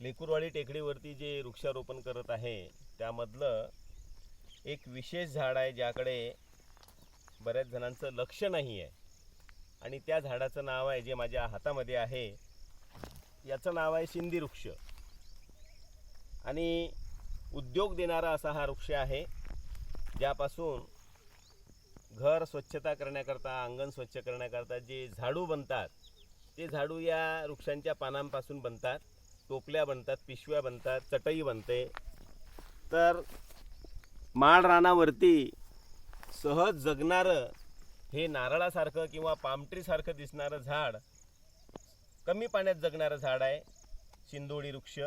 लेकुरवाडी टेकडीवरती जे वृक्षारोपण करत आहे त्यामधलं एक विशेष झाड आहे ज्याकडे बऱ्याच जणांचं लक्ष नाही आहे. आणि त्या झाडाचं नाव आहे जे माझ्या हातामध्ये आहे याचं नाव आहे सिंधी वृक्ष. आणि उद्योग देणारा असा हा वृक्ष आहे ज्यापासून घर स्वच्छता करण्याकरता अंगण स्वच्छ करण्याकरता जे झाडू बनतात ते झाडू या वृक्षांच्या पानांपासून बनतात. टोपल्या बनतात पिशव्या बनतात चटई बनते. तर माळ रानावरती सहज जगणारं हे नारळासारखं किंवा पामट्रीसारखं दिसणारं झाड कमी पाण्यात जगणारं झाड आहे शिंदोळी वृक्ष.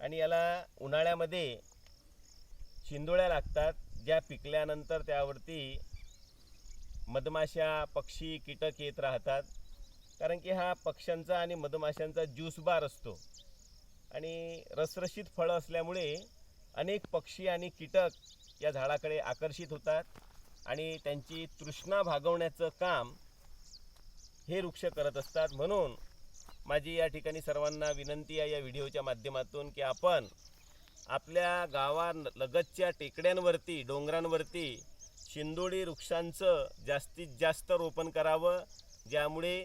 आणि याला उन्हाळ्यामध्ये शिंदोळ्या लागतात ज्या पिकल्यानंतर त्यावरती मधमाशा पक्षी कीटक येत राहतात. कारण की हा पक्ष्यांचा आणि मधमाशांचा ज्यूस बार असतो. आणि रसरशीत फळं असल्यामुळे अनेक पक्षी आणि कीटक या झाडाकडे आकर्षित होतात आणि त्यांची तृष्णा भागवण्याचं काम हे वृक्ष करत असतात. म्हणून माझी या ठिकाणी सर्वांना विनंती आहे या व्हिडिओच्या माध्यमातून की आपण आपल्या गावालगतच्या टेकड्यांवरती डोंगरांवरती शिंदोडी वृक्षांचं जास्तीत जास्त रोपण करावं ज्यामुळे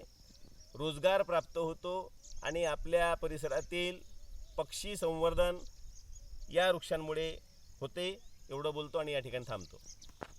रोजगार प्राप्त होतो आणि आपल्या परिसरातील पक्षी संवर्धन या वृक्षांमुळे होते एवढं बोलतो आणि या ठिकाणी थांबतो.